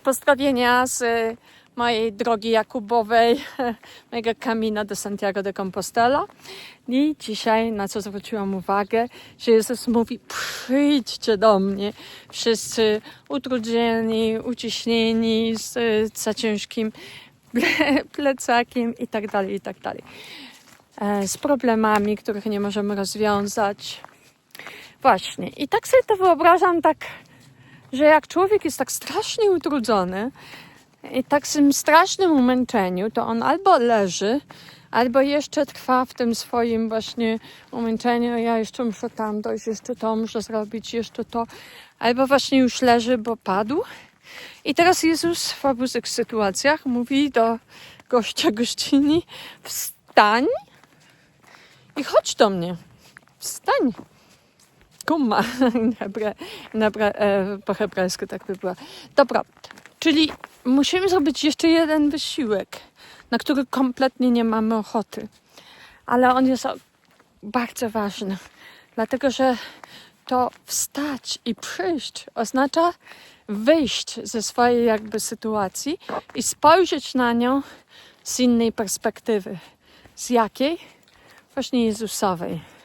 pozdrowienia z y, mojej drogi Jakubowej, mojego kamina do Santiago de Compostela. I dzisiaj, na co zwróciłam uwagę, że Jezus mówi, przyjdźcie do mnie, wszyscy utrudzeni, uciśnieni, z y, za ciężkim ple- plecakiem i tak dalej, i tak dalej. E, Z problemami, których nie możemy rozwiązać. Właśnie. I tak sobie to wyobrażam, tak, że jak człowiek jest tak strasznie utrudzony i tak w tym strasznym umęczeniu, to on albo leży, albo jeszcze trwa w tym swoim właśnie umęczeniu. Ja jeszcze muszę tam dojść, jeszcze to muszę zrobić, jeszcze to. Albo właśnie już leży, bo padł. I teraz Jezus w obu tych sytuacjach mówi do gościa, gościni, wstań i chodź do mnie. Wstań. Kumma. Hebre, nebra, e, po hebrajsku tak by była. Dobra, czyli musimy zrobić jeszcze jeden wysiłek, na który kompletnie nie mamy ochoty. Ale on jest bardzo ważny, dlatego że to wstać i przyjść oznacza wyjść ze swojej jakby sytuacji i spojrzeć na nią z innej perspektywy. Z jakiej? Właśnie Jezusowej.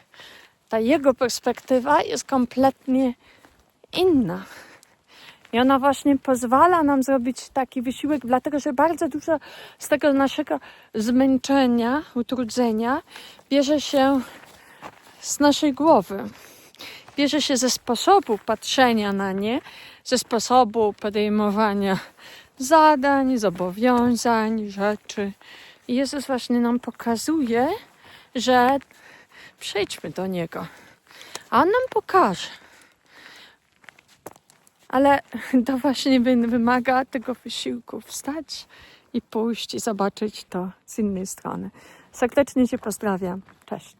Ta jego perspektywa jest kompletnie inna. I ona właśnie pozwala nam zrobić taki wysiłek, dlatego że bardzo dużo z tego naszego zmęczenia, utrudzenia bierze się z naszej głowy. Bierze się ze sposobu patrzenia na nie, ze sposobu podejmowania zadań, zobowiązań, rzeczy. I Jezus właśnie nam pokazuje, że przejdźmy do Niego, a On nam pokaże. Ale to właśnie wy- wymaga tego wysiłku wstać i pójść i zobaczyć to z innej strony. Serdecznie Cię pozdrawiam. Cześć.